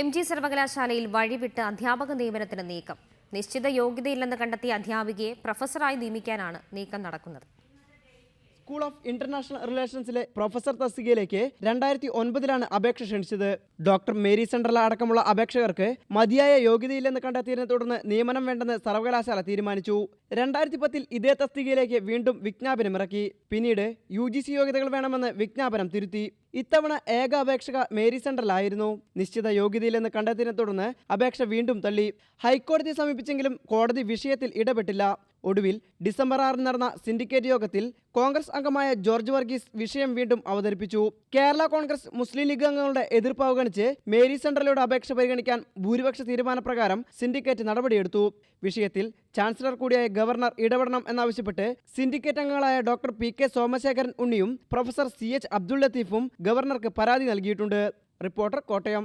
M G സർവകലാശാലയിൽ വഴിവിട്ട് അധ്യാപക നിയമനത്തിന് നീക്കം. നിശ്ചിത യോഗ്യതയില്ലെന്ന് കണ്ടെത്തിയ അധ്യാപികയെ പ്രൊഫസറായി നിയമിക്കാനാണ് നീക്കം നടക്കുന്നത്. സ്കൂൾ ഓഫ് ഇന്റർനാഷണൽ റിലേഷൻസിലെ പ്രൊഫസർ തസ്തികയിലേക്ക് രണ്ടായിരത്തി ഒൻപതിലാണ് അപേക്ഷ ക്ഷണിച്ചത്. ഡോക്ടർ മേരി സെൻട്രൽ അടക്കമുള്ള അപേക്ഷകർക്ക് മതിയായ യോഗ്യതയില്ലെന്ന് കണ്ടെത്തിയതിനെ തുടർന്ന് നിയമനം വേണ്ടെന്ന് സർവകലാശാല തീരുമാനിച്ചു. രണ്ടായിരത്തി പത്തിൽ ഇതേ തസ്തികയിലേക്ക് വീണ്ടും വിജ്ഞാപനം ഇറക്കി പിന്നീട് യു യോഗ്യതകൾ വേണമെന്ന് വിജ്ഞാപനം തിരുത്തി. ഇത്തവണ ഏക അപേക്ഷക മേരി സെൻട്രലായിരുന്നു. നിശ്ചിത യോഗ്യതയില്ലെന്ന് കണ്ടെത്തിയതിനെ തുടർന്ന് അപേക്ഷ വീണ്ടും തള്ളി. ഹൈക്കോടതിയെ സമീപിച്ചെങ്കിലും കോടതി വിഷയത്തിൽ ഇടപെട്ടില്ല. ഒടുവിൽ ഡിസംബർ ആറിന് നടന്ന സിൻഡിക്കേറ്റ് യോഗത്തിൽ കോൺഗ്രസ് അംഗമായ ജോർജ് വർഗീസ് വിഷയം വീണ്ടും അവതരിപ്പിച്ചു. കേരള കോൺഗ്രസ് മുസ്ലിം ലീഗ് അംഗങ്ങളുടെ എതിർപ്പ് അവഗണിച്ച് മേരി സെൻട്രലയുടെ അപേക്ഷ പരിഗണിക്കാൻ ഭൂരിപക്ഷ തീരുമാനപ്രകാരം സിൻഡിക്കേറ്റ് നടപടിയെടുത്തു. വിഷയത്തിൽ ചാൻസലർ കൂടിയായ ഗവർണർ ഇടപെടണം എന്നാവശ്യപ്പെട്ട് സിൻഡിക്കേറ്റ് അംഗങ്ങളായ ഡോക്ടർ പി കെ സോമശേഖരൻ ഉണ്ണിയും പ്രൊഫസർ സി എച്ച് അബ്ദുൾ ലത്തീഫും ഗവർണർക്ക് പരാതി നൽകിയിട്ടുണ്ട്. റിപ്പോർട്ടർ കോട്ടയം.